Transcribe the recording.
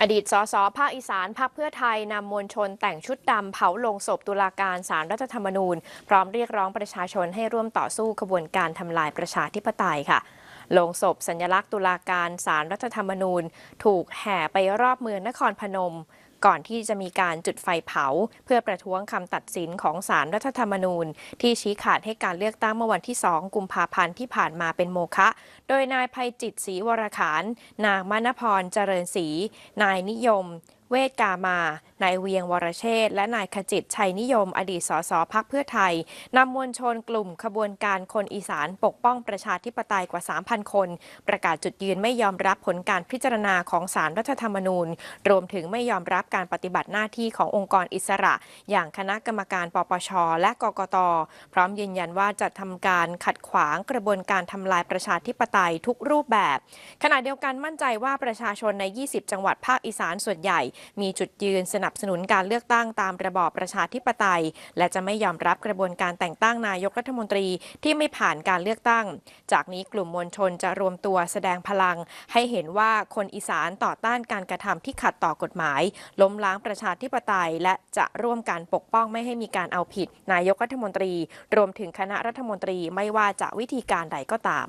อดีตสสภาคอีสานพักเพื่อไทยนำมวลชนแต่งชุดดำเผาลงศพตุลาการสารรัฐธรรมนูญ พร้อมเรียกร้องประชาชนให้ร่วมต่อสู้ขบวนการทำลายประชาธิปไตยค่ะ ลงศพสัญลักษณ์ตุลาการสารรัฐธรรมนูญ ถูกแห่ไปรอบเมืองนครพนม ก่อนที่จะมีการจุดไฟเผา เพื่อประท้วงคำตัดสินของสารรัฐธรรมนูญ ที่ชี้ขาดให้การเลือกตั้งเมื่อวันที่ 2 กุมภาพันธ์ที่ผ่านมาเป็นโมฆะโดยนายภัยจิตศรีวรขาน นางมณพรเจริญศรีนายนิยม เวทกามานายเวียงวรเชษและนายขจิตชัยนิยม อดีตสสพักเพื่อไทยนำมวลชนกลุ่มขบวนการคนอีสานปกป้องประชาธิปไตยกว่า 3,000 คน ประกาศจุดยืนไม่ยอมรับผลการพิจารณาของสารรัฐธรรมนูญ รวมถึงไม่ยอมรับการปฏิบัติหน้าที่ขององค์กรอิสระ อย่างคณะกรรมการปปช และกกต พร้อมยืนยันว่าจะทำการขัดขวางกระบวนการทำลายประชาธิปไตยทุกรูปแบบ ขณะเดียวกันมั่นใจว่าประชาชนใน 20 จังหวัดภาคอีสานส่วนใหญ่มีจุดยืนสนับสนุนการเลือกตั้งตามระบอบประชาธิปไตย และจะไม่ยอมรับกระบวนการแต่งตั้งนายกรัฐมนตรีที่ไม่ผ่านการเลือกตั้ง จากนี้กลุ่มมวลชนจะรวมตัวแสดงพลัง ให้เห็นว่าคนอีสานต่อต้านการกระทำที่ขัดต่อกฎหมาย ล้มล้างประชาธิปไตย และจะร่วมกันปกป้องไม่ให้มีการเอาผิด นายกรัฐมนตรี รวมถึงคณะรัฐมนตรีไม่ว่าจะวิธีการใดก็ตาม